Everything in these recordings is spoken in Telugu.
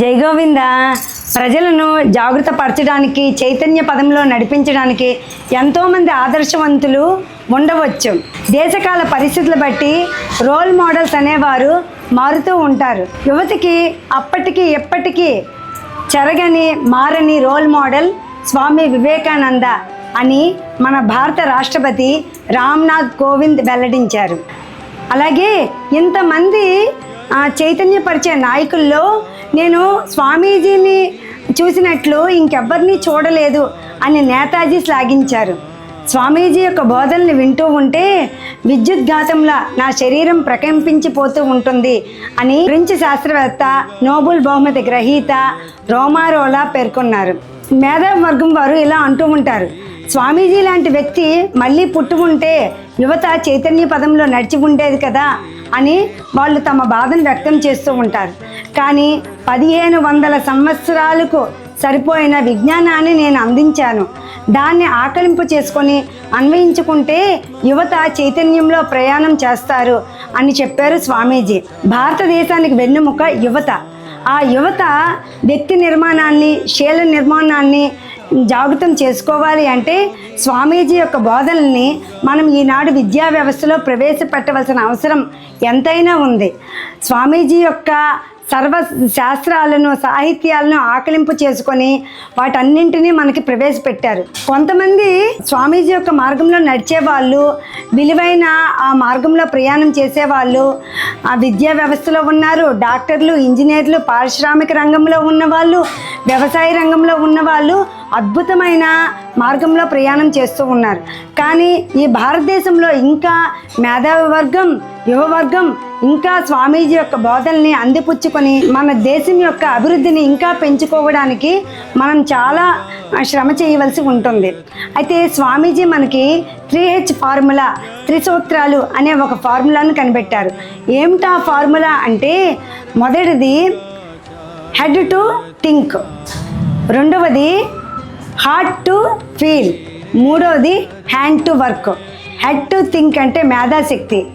జై గోవింద. ప్రజలను జాగృత పరచడానికి చైతన్య పదంలో నడిపించడానికి ఎంతోమంది ఆదర్శవంతులు ఉండవచ్చు. దేశకాల పరిస్థితులు బట్టి రోల్ మోడల్స్ అనేవారు మారుతూ ఉంటారు. యువతికి అప్పటికి ఎప్పటికీ చెరగని మారని రోల్ మోడల్ స్వామి వివేకానంద అని మన భారత రాష్ట్రపతి రామ్నాథ్ కోవింద్ వెల్లడించారు. అలాగే ఇంతమంది చైతన్యపరిచే నాయకుల్లో నేను స్వామీజీని చూసినట్లు ఇంకెవ్వరిని చూడలేదు అని నేతాజీ శ్లాఘించారు. స్వామీజీ యొక్క బోధనలు వింటూ ఉంటే విద్యుద్ఘాతంలా నా శరీరం ప్రకంపించిపోతూ ఉంటుంది అని ఫ్రెంచ్ శాస్త్రవేత్త నోబుల్ బహుమతి గ్రహీత రోమారోలా పేర్కొన్నారు. మేధావి వర్గం వారు ఇలా అంటూ ఉంటారు స్వామీజీ లాంటి వ్యక్తి మళ్ళీ పుట్టి ఉంటే యువత చైతన్య పదంలో నడిచి ఉండేది కదా అని వాళ్ళు తమ బాధను వ్యక్తం చేస్తూ ఉంటారు. కానీ పదిహేను వందల సంవత్సరాలకు సరిపోయిన విజ్ఞానాన్ని నేను అందించాను. దాన్ని ఆకలింపు చేసుకొని అన్వయించుకుంటే యువత చైతన్యంలో ప్రయాణం చేస్తారు అని చెప్పారు స్వామీజీ. భారతదేశానికి వెన్నెముక యువత. ఆ యువత వ్యక్తి నిర్మాణాన్ని శీల నిర్మాణాన్ని జాగృతం చేసుకోవాలి అంటే స్వామీజీ యొక్క బోధనల్ని మనం ఈనాడు విద్యా వ్యవస్థలో ప్రవేశపెట్టవలసిన అవసరం ఎంతైనా ఉంది. స్వామీజీ యొక్క సర్వ శాస్త్రాలను సాహిత్యాలను ఆకలింపు చేసుకొని వాటన్నింటినీ మనకి ప్రవేశపెట్టారు. కొంతమంది స్వామీజీ యొక్క మార్గంలో నడిచే వాళ్ళు విలువైన ఆ మార్గంలో ప్రయాణం చేసేవాళ్ళు ఆ విద్యా వ్యవస్థలో ఉన్నారు డాక్టర్లు ఇంజనీర్లు పారిశ్రామిక రంగంలో ఉన్నవాళ్ళు వ్యవసాయ రంగంలో ఉన్నవాళ్ళు అద్భుతమైన మార్గంలో ప్రయాణం చేస్తూ ఉన్నారు. కానీ ఈ భారతదేశంలో ఇంకా మేధావి వర్గం యువ వర్గం ఇంకా స్వామీజీ యొక్క బోధనల్ని అందిపుచ్చుకొని మన దేశం యొక్క అభివృద్ధిని ఇంకా పెంచుకోవడానికి మనం చాలా శ్రమ చేయవలసి ఉంటుంది. అయితే స్వామీజీ మనకి త్రీ హెచ్ ఫార్ములా త్రిసూత్రాలు అనే ఒక ఫార్ములాను కనిపెట్టారు. ఏమిటా ఫార్ములా అంటే మొదటిది హెడ్ టు థింక్ రెండవది హార్ట్ టు ఫీల్ మూడవది hand to work head to think అంటే మేధాశక్తి.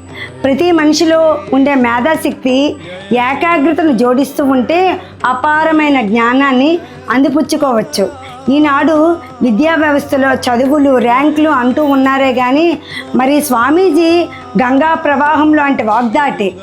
ప్రతి మనిషిలో ఉండే మేధాశక్తి ఏకాగ్రతను జోడిస్తూ ఉంటే అపారమైన జ్ఞానాన్ని అందిపుచ్చుకోవచ్చు. ఈనాడు విద్యా వ్యవస్థలో చదువులు ర్యాంకులు అంటూ ఉన్నారే కానీ మరి స్వామీజీ గంగా ప్రవాహం లాంటి వాగ్దాటి.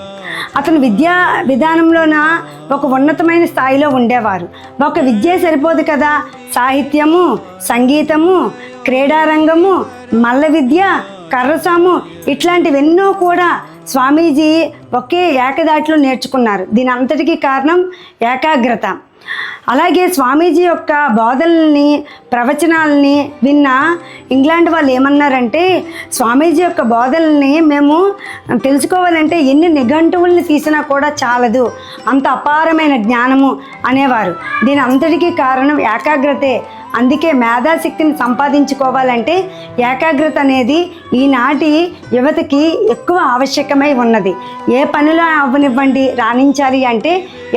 అతను విద్యా విధానంలోన ఒక ఉన్నతమైన స్థాయిలో ఉండేవారు. ఒక విద్య సరిపోదు కదా. సాహిత్యము సంగీతము క్రీడారంగము మల్ల విద్య కర్రసాము ఇట్లాంటివెన్నో కూడా స్వామీజీ ఒకే ఏకదాటిలో నేర్చుకున్నారు. దీని అంతటికీ కారణం ఏకాగ్రత. అలాగే స్వామీజీ యొక్క బోధనల్ని ప్రవచనాలని విన్న ఇంగ్లాండ్ వాళ్ళు ఏమన్నారంటే స్వామీజీ యొక్క బోధనల్ని మేము తెలుసుకోవాలంటే ఎన్ని నిఘంటువుల్ని తీసినా కూడా చాలదు. అంత అపారమైన జ్ఞానము అనేవారు. దీని అంతటికీ కారణం ఏకాగ్రతే. అందుకే మేధాశక్తిని సంపాదించుకోవాలంటే ఏకాగ్రత అనేది ఈనాటి యువతకి ఎక్కువ ఆవశ్యకమై ఉన్నది. ఏ పనిలో అవ్వనివ్వండి రాణించాలి అంటే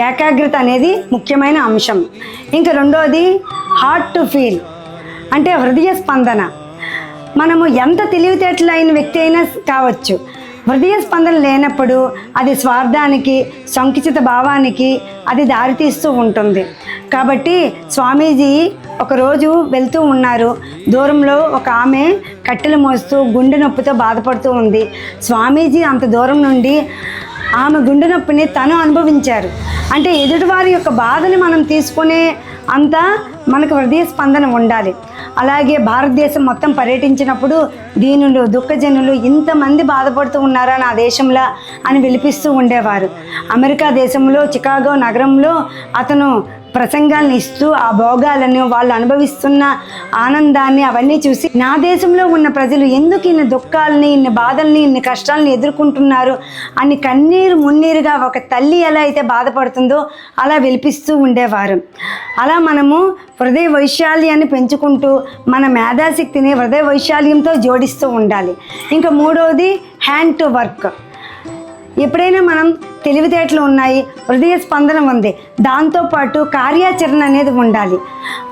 ఏకాగ్రత అనేది ముఖ్యమైన అంశం. ఇంకా రెండోది హార్ట్ టు ఫీల్ అంటే హృదయ స్పందన. మనము ఎంత తెలివితేటలైన వ్యక్తి అయినా కావచ్చు హృదయ స్పందన లేనప్పుడు అది స్వార్థానికి సంకుచిత భావానికి అది దారితీస్తూ ఉంటుంది. కాబట్టి స్వామీజీ ఒకరోజు వెళ్తూ ఉన్నారు. దూరంలో ఒక ఆమె కట్టెలు మోస్తూ గుండె నొప్పితో బాధపడుతూ ఉంది. స్వామీజీ అంత దూరం నుండి ఆమె గుండె నొప్పిని తను అనుభవించారు. అంటే ఎదుటివారి యొక్క బాధని మనం తీసుకునే అంత మనకు హృదయ స్పందన ఉండాలి. అలాగే భారతదేశం మొత్తం పర్యటించినప్పుడు దీనులు దుఃఖజనులు ఇంతమంది బాధపడుతూ ఉన్నారా నా దేశంలో అని విలిపిస్తూ ఉండేవారు. అమెరికా దేశంలో చికాగో నగరంలో అతను ప్రసంగాలను ఇస్తూ ఆ భోగాలను వాళ్ళు అనుభవిస్తున్న ఆనందాన్ని అవన్నీ చూసి నా దేశంలో ఉన్న ప్రజలు ఎందుకు ఇన్ని దుఃఖాలని ఇన్ని బాధల్ని ఇన్ని కష్టాలని ఎదుర్కొంటున్నారు అని కన్నీరు మున్నీరుగా ఒక తల్లి ఎలా అయితే బాధపడుతుందో అలా వెలిపిస్తూ ఉండేవారు. అలా మనము హృదయ వైశాల్యాన్ని పెంచుకుంటూ మన మేధాశక్తిని హృదయ వైశాల్యంతో జోడిస్తూ ఉండాలి. ఇంకా మూడవది హ్యాండ్ టు వర్క్. ఎప్పుడైనా మనం తెలివితేటలు ఉన్నాయి హృదయ స్పందన ఉంది. దాంతోపాటు కార్యాచరణ అనేది ఉండాలి.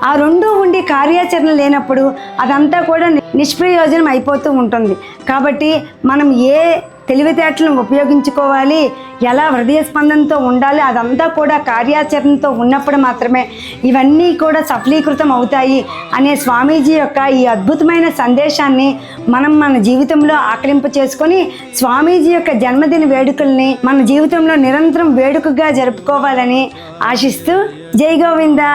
ఆ రెండు ఉండి కార్యాచరణ లేనప్పుడు అదంతా కూడా నిష్ప్రయోజనం అయిపోతూ ఉంటుంది. కాబట్టి మనం ఏ తెలివితేటలను ఉపయోగించుకోవాలి ఎలా హృదయ స్పందనతో ఉండాలి అదంతా కూడా కార్యాచరణతో ఉన్నప్పుడు మాత్రమే ఇవన్నీ కూడా సఫలీకృతం అవుతాయి అనే స్వామీజీ యొక్క ఈ అద్భుతమైన సందేశాన్ని మనం మన జీవితంలో ఆకలింపు చేసుకొని స్వామీజీ యొక్క జన్మదిన వేడుకల్ని మన జీవితంలో నిరంతరం వేడుకగా జరుపుకోవాలని ఆశిస్తూ జై గోవిందా.